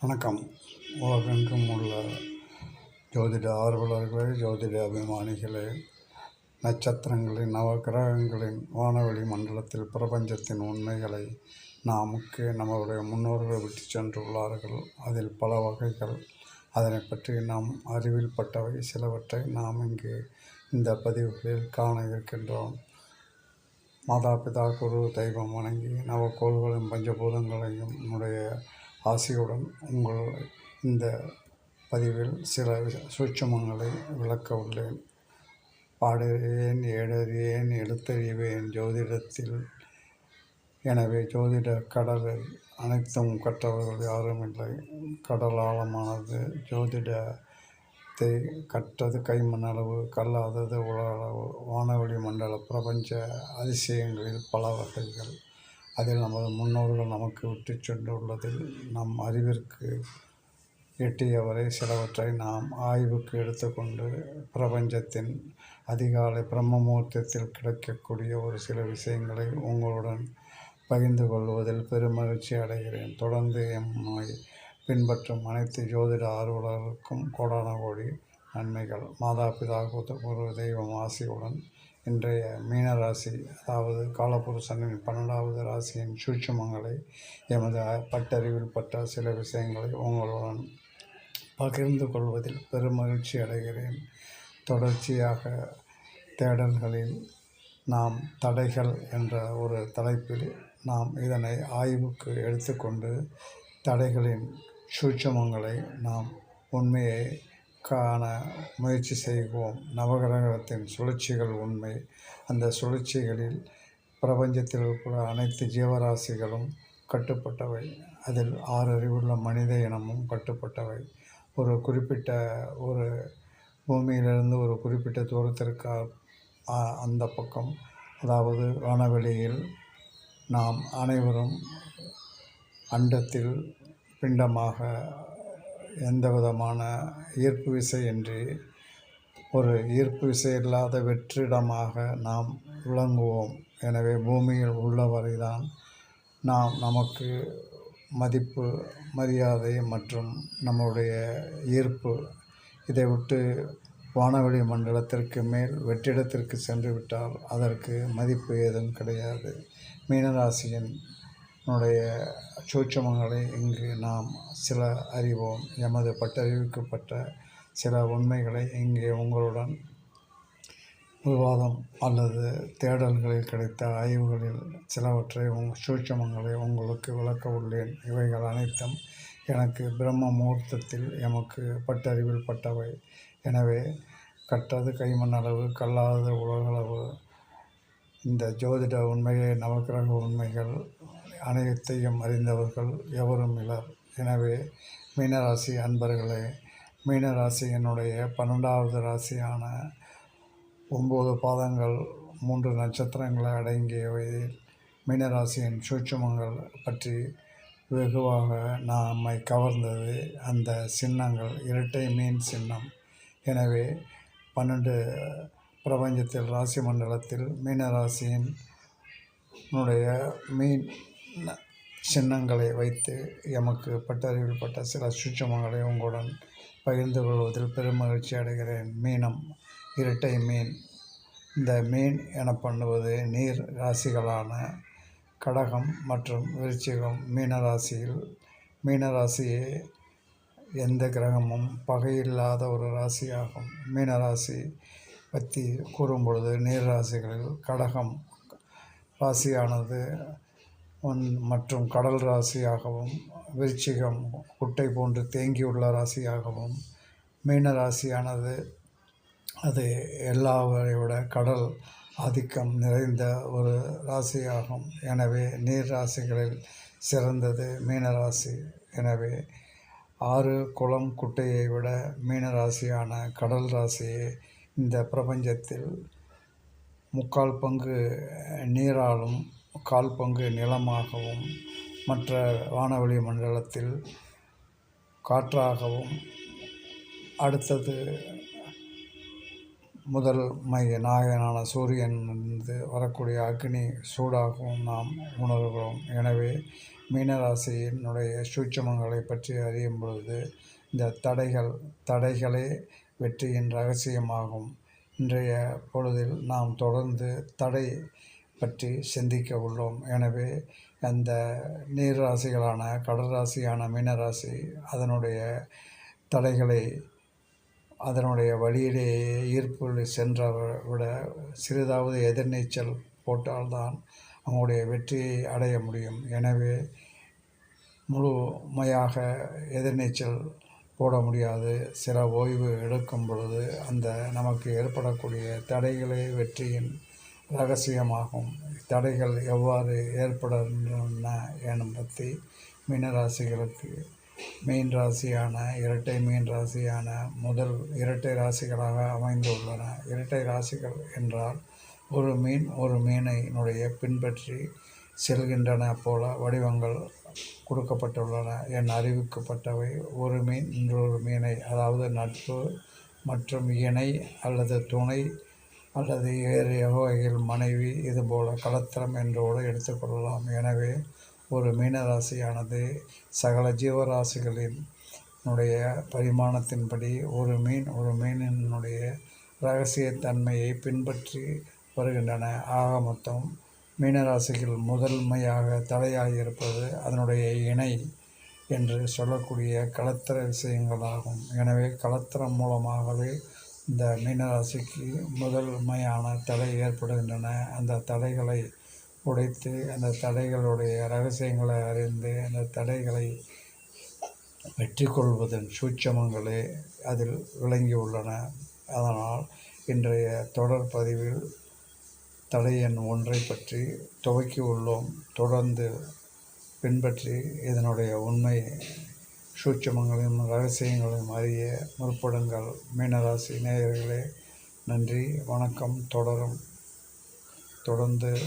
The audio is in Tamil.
வணக்கம். உலகெங்கும் உள்ள ஜோதிட ஆர்வலர்களே ஜோதிட அபிமானிகளே நட்சத்திரங்களின் நவகிரகங்களின் வானவெளி மண்டலத்தில் பிரபஞ்சத்தின் உண்மைகளை நமக்கு நம்மளுடைய முன்னோர்கள் விட்டு சென்றுள்ளார்கள். அதில் பல வகைகள். அதனை பற்றி நாம் அறிவில் பட்டவை. சிலவற்றை நாம் இங்கு இந்த பதிவுகளில் காண இருக்கின்றோம். மாதா பிதா குரு தெய்வம் வணங்கி நவக்கோள்களையும் பஞ்சபூதங்களையும் நம்முடைய ஆசையுடன் உங்கள் இந்த பதிவில் சில சூட்சமங்களை விளக்க உள்ளேன். பாடறியேன் ஏடறியேன் எழுத்தறிவேன் ஜோதிடத்தில். எனவே ஜோதிட கடலில் அனைத்தும் கற்றவர்கள் யாரும் இல்லை. கடல் ஆழமானது ஜோதிடத்தை கற்றது கைமண்ணளவு கல்லாதது உலகளவு வானவெளி மண்டல பிரபஞ்ச அதிசயங்களில் பல வகைகள். அதில் நமது முன்னோர்கள் நமக்கு விட்டு சென்றுள்ளதில் நம் அறிவிற்கு எட்டியவரை சிலவற்றை நாம் ஆய்வுக்கு எடுத்துக்கொண்டு பிரபஞ்சத்தின் அதிகாலை பிரம்மமூர்த்தத்தில் கிடைக்கக்கூடிய ஒரு சில விஷயங்களை உங்களுடன் பகிர்ந்து கொள்வதில் பெருமகிழ்ச்சி அடைகிறேன். தொடர்ந்து எம்மை பின்பற்றும் அனைத்து ஜோதிட ஆர்வலர்களுக்கும் கோடான கோடி நன்மைகள். மாதா பிதா குரு தெய்வம் ஆசியுடன் இன்றைய மீன ராசி அதாவது காலபுருஷனின் பன்னெண்டாவது ராசியின் சூட்சமங்களை எமது பட்டறிவில் பட்ட சில விஷயங்களை உங்களுடன் பகிர்ந்து கொள்வதில் பெருமகிழ்ச்சி அடைகிறேன். தொடர்ச்சியாக தேடல்களில் நாம் தடைகள் என்ற ஒரு தலைப்பில் நாம் இதனை ஆய்வுக்கு எடுத்துக்கொண்டு தடைகளின் சூட்சமங்களை நாம் உண்மையை காண முயற்சி செய்வோம். நவகிரகத்தின் சுழற்சிகள் உண்மை. அந்த சுழற்சிகளில் பிரபஞ்சத்தில் இருக்கிற அனைத்து ஜீவராசிகளும் கட்டுப்பட்டவை. அதில் ஆறு அறிவுள்ள மனித இனமும் கட்டுப்பட்டவை. ஒரு குறிப்பிட்ட ஒரு பூமியிலிருந்து ஒரு குறிப்பிட்ட தூரத்திற்கு அந்த பக்கம் அதாவது வானவெளியில் நாம் அனைவரும் அண்டத்தில் பிண்டமாக எந்த விதமான ஈர்ப்பு விசையின்றி ஒரு ஈர்ப்பு விசை இல்லாத வெற்றிடமாக நாம் விளங்குவோம். எனவே பூமியில் உள்ளவரை தான் நாம் நமக்கு மதிப்பு மரியாதை மற்றும் நம்முடைய ஈர்ப்பு. இதை விட்டு வானவெளி மண்டலத்திற்கு மேல் வெற்றிடத்திற்கு சென்று விட்டால் அதற்கு மதிப்பு ஏதும் கிடையாது. மீனராசியின் னுடைய சூட்சமங்களை இங்கு நாம் சில அறிவோம். எமது பட்டறிவிக்கப்பட்ட சில உண்மைகளை இங்கே உங்களுடன் விவாதம் அல்லது தேடல்களில் கிடைத்த ஆய்வுகளில் சிலவற்றை உங் சூட்சமங்களை உங்களுக்கு விளக்க உள்ளேன். இவைகள் அனைத்தும் எனக்கு பிரம்ம முகூர்த்தத்தில் எமக்கு பட்டறிவில் பட்டவை. எனவே கற்றது கைமண்ணளவு கல்லாதது உலகளவு. இந்த ஜோதிட உண்மையை நவக்கிரக உண்மைகள். அனைத்தையும் அறிந்தவர்கள் எவரும் இலர். எனவே மீனராசி அன்பர்களே மீனராசி என்னுடைய பன்னெண்டாவது ராசியான ஒம்பது பாதங்கள் மூன்று நட்சத்திரங்களை அடங்கியவை. மீனராசியின் சூட்சமங்கள் பற்றி வெகுவாக நம்மை கவர்ந்தது அந்த சின்னங்கள் இரட்டை மீன் சின்னம். எனவே பன்னெண்டு பிரபஞ்சத்தில் ராசி மண்டலத்தில் மீனராசியின்னுடைய மீன் சின்னங்களை வைத்து எமக்கு பட்டறிவில் பட்ட சில சூட்சமங்களை உங்களுடன் பகிர்ந்து கொள்வதில் பெருமகிழ்ச்சி அடைகிறேன். மீனம் இரட்டை மீன். இந்த மீன் என பண்ணுவது நீர் ராசிகளான கடகம் மற்றும் விருச்சிகம். மீனராசியில் மீனராசியே எந்த கிரகமும் பகையில்லாத ஒரு ராசியாகும். மீனராசி பற்றி கூறும்பொழுது நீர் ராசிகளில் கடகம் ராசியானது மற்றும் கடல் ராசியாகவும் விருச்சிகம் குட்டை போன்று தேங்கியுள்ள ராசியாகவும் மீன ராசியானது அது எல்லாவரை விட கடல் ஆதிக்கம் நிறைந்த ஒரு ராசியாகும். எனவே நீர் ராசிகளில் சிறந்தது மீனராசி எனவே ஆறு குளம் குட்டையை விட மீனராசியான கடல் ராசியே இந்த பிரபஞ்சத்தில் முக்கால் பங்கு நீராலும் கால் பங்கு நிலமாகவும் மற்ற வானவெளி மண்டலத்தில் காற்றாகவும் அடுத்தது முதல் மைய நாயகனான சூரியன் வரக்கூடிய அக்னி சூடாகவும் நாம் உணர்கிறோம். எனவே மீனராசியினுடைய சூட்சமங்களை பற்றி அறியும் பொழுது இந்த தடைகள் தடைகளே வெற்றியின் ரகசியமாகும். இன்றைய பொழுதில் நாம் தொடர்ந்து தடை பற்றி சிந்திக்க உள்ளோம். எனவே அந்த நீர் ராசிகளான கடல் ராசியான மீனராசி அதனுடைய தடைகளை அதனுடைய வழியிலேயே ஈர்ப்பு சென்ற விட சிறிதாவது எதிர்நீச்சல் போட்டால்தான் அவங்களுடைய வெற்றியை அடைய முடியும். எனவே முழுமையாக எதிர்நீச்சல் போட முடியாது. சில ஓய்வு எடுக்கும் பொழுது அந்த நமக்கு ஏற்படக்கூடிய தடைகளே வெற்றியின் ரகசியமாகும். தடைகள் எவ்வாறு ஏற்படுகின்றன எனும் பற்றி மீனராசிகளுக்கு மீன் ராசியான இரட்டை மீன் ராசியான முதல் இரட்டை ராசிகளாக அமைந்துள்ளன. இரட்டை ராசிகள் என்றால் ஒரு மீன் ஒரு மீனினுடைய பின்பற்றி செல்கின்றன போல வடிவங்கள் கொடுக்கப்பட்டுள்ளன. என் அறிவிக்கப்பட்டவை ஒரு மீன் இன்னொரு மீனை அதாவது நட்பு மற்றும் இணை அல்லது துணை அல்லது வேறு வகையில் மனைவி இதுபோல கலத்திரம் என்றோடு எடுத்துக்கொள்ளலாம் எனவே ஒரு மீனராசியானது சகல ஜீவராசிகளின் உடைய பரிமாணத்தின்படி ஒரு மீன் ஒரு மீனினுடைய இரகசியத்தன்மையை பின்பற்றி வருகின்றன. ஆக மொத்தம் மீனராசிகள் முதன்மையாக தலையாக இருப்பது அதனுடைய இணை என்று சொல்லக்கூடிய கலத்திர விஷயங்களாகும். எனவே கலத்திரம் மூலமாகவே இந்த மீனராசிக்கு முதன்மையான தடை ஏற்படுகின்றன. அந்த தடைகளை உடைத்து அந்த தடைகளுடைய ரகசியங்களை அறிந்து அந்த தடைகளை வெற்றி கொள்வதன் சூட்சமங்களே அதில் விளங்கியுள்ளன. அதனால் இன்றைய தொடர் பதிவில் தடை எண் ஒன்றை பற்றி துவக்கி உள்ளோம் தொடர்ந்து பின்பற்றி இதனுடைய உண்மை சூட்சமங்களையும் ரகசியங்களையும் அறிய முற்படுங்கள். மீனராசி நேயர்களே நன்றி வணக்கம். தொடரும். தொடர்ந்து